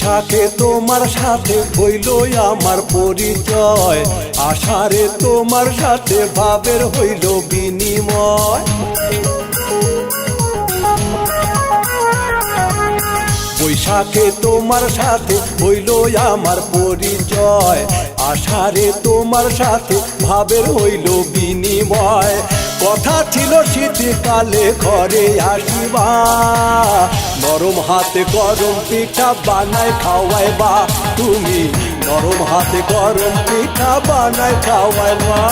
বৈশাখে তোমার সাথে হইল আমার পরিচয়। আষাঢ়ে তোমার সাথে ভাবের হইল বিনিময়। বৈশাখে তোমার সাথে হইল আমার পরিচয়। আষাঢ়ে তোমার সাথে ভাবের হইল বিনিময়। কথা ছিল শীতকালে ঘরে আসিবা। নরম হাতে গরম পিঠা বানায় খাওয়াই বা তুমি নরম হাতে গরম পিঠা বানায় খাওয়াই বা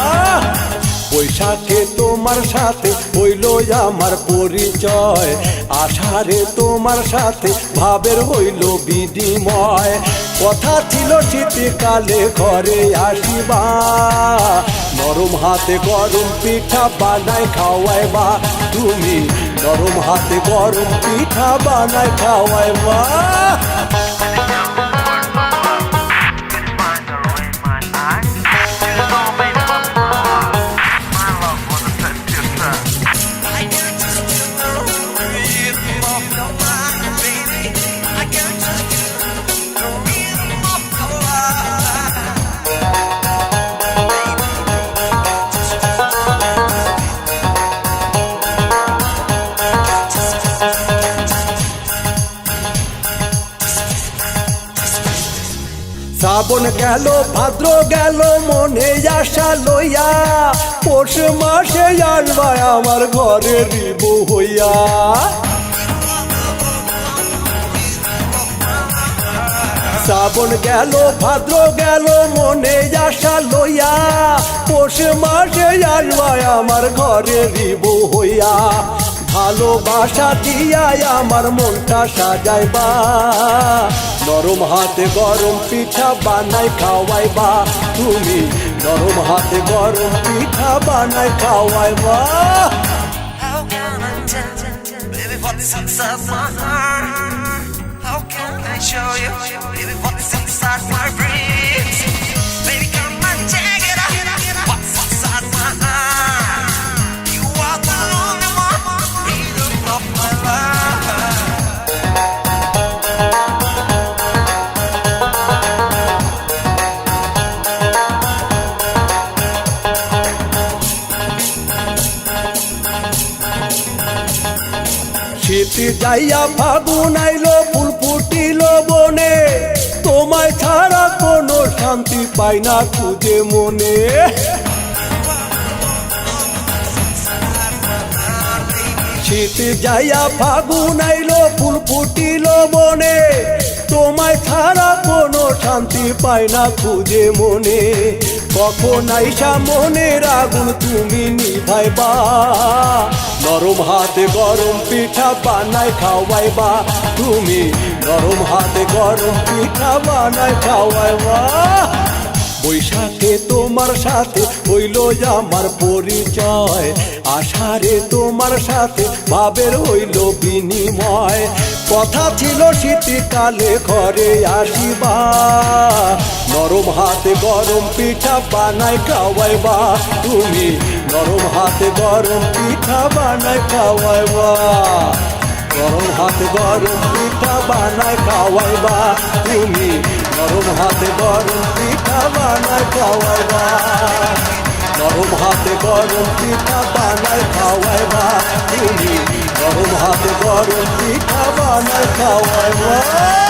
বৈশাখে তোমার সাথে হইল আমার পরিচয়। আষাঢ়ে তোমার সাথে ভাবের হইল বিনিময়। কথা ছিল শীতকালে ঘরে আসিবা। নরম হাতে গরম পিঠা বানায় খাওয়াই বা তুমি নরম হাতে গরম পিঠা বানায় খাওয়ায় বা শ্রাবণ গেল, ভাদ্র গেল, মনে আশা লইয়া। পৌষ মাসে আসবা আমার ঘরে রিব হইয়া। শ্রাবণ গেল, ভাদ্র গেল, মনে আশা লইয়া। পৌষ মাসে আসবা আমার ঘরে রিব হইয়া। ভালোবাসা দিয়াই আমার মনটা সাজাইবা। নরম হাতে গরম পিঠা বানাই খাওয়াইবা তুমি নরম হাতে গরম পিঠা বানাই খাওয়াইবা How can I tell, baby, what is inside my heart? How can I show you, baby, what is inside my dreams? শীত যাইয়া ফাগুন আইলো, ফুল ফুটিল বনে। তোমায় ছাড়া কোনো শান্তি পাই না খুঁজে মনে। শীত যাইয়া ফাগুন আইলো, ফুল ফুটিল বনে। তোমায় ছাড়া কোনো শান্তি পাই না খুঁজে মনে। কখন আইসা মনের আগুন তুমি নিভাইবা। নরম হাতে গরম পিঠা বানাই খাওয়াইবা। তুমি নরম হাতে গরম পিঠা বানাই খাওয়াইবা। বৈশাখে তোমার সাথে হইল আমার পরিচয়। আষাঢ়ে তোমার সাথে ভাবের হইল বিনিময়। কথা ছিল শীতকালে ঘরে আসিবা। নরম হাতে গরম পিঠা বানাই খাওয়াইবা তুমি নরম হাতে গরম পিঠা বানাই খাওয়াইবা গরম হাতে গরম পিঠা বানাই খাওয়াইবা তুমি গরম হাতে গরম পিঠা বানাই খাওয়াইবা গরম হাতে গরম পিঠা বানাই খাওয়াইবা তুমি গরম হাতে গরম পিঠা বানাই খাওয়াইবা